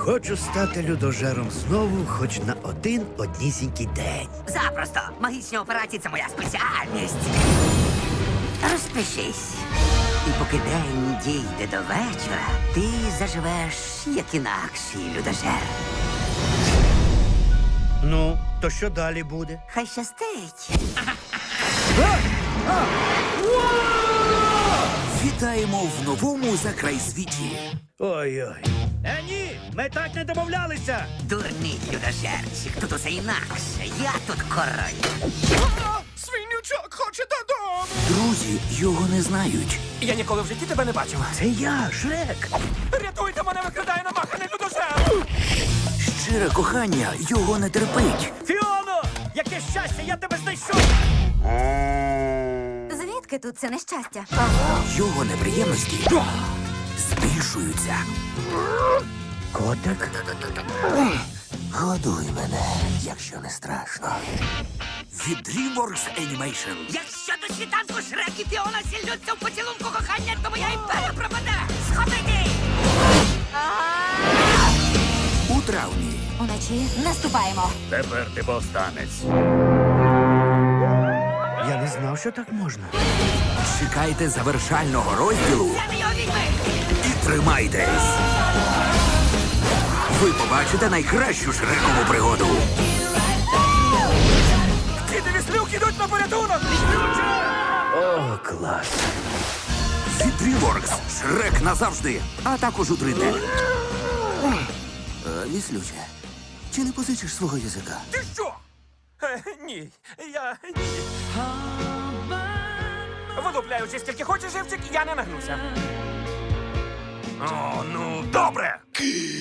Хочу стати людожером знову, хоч на один однісінький день. Запросто. Магічні операції це моя спеціальність. Розпишись. І поки день дійде до вечора, ти заживеш як інакший людожер. Ну, то що далі буде? Хай щастить. Вітаємо в новому закрайсвіті. Ой-ой. Е, ні, ми так не домовлялися. Дурний людожерчик. Тут усе інакше. Я тут король. Свинючок хоче додому. Друзі його не знають. Я ніколи в житті тебе не бачив. Це я, Шрек. Рятуйте мене, викрадає намаханий людожер. Щире кохання його не терпить. Фіоно! Яке щастя, я тебе знайшов! Звідки тут це нещастя? Його неприємності збільшуються. Котик? Годуй мене, якщо не страшно. Від DreamWorks Animation. Якщо до світанку Шрек і Фіона сіллються в поцілунку кохання, то моя імперія пропаде. Схопити! У травні. Уночі наступаємо. Тепер ти повстанець. Я не знав, що так можна. Чекайте завершального розділу Це його відьми! Тримайтесь. Ви побачите найкращу шрекову пригоду. Діти віслюк ідуть на порятунок. О, клас. Від DreamWorks Шрек назавжди, а також у 3D. Е, Віслюче, чи не позичиш свого язика? Ти що? Е, ні, я ні. Видупляючи скільки хочеш, живчик, я не нагнуся. Key.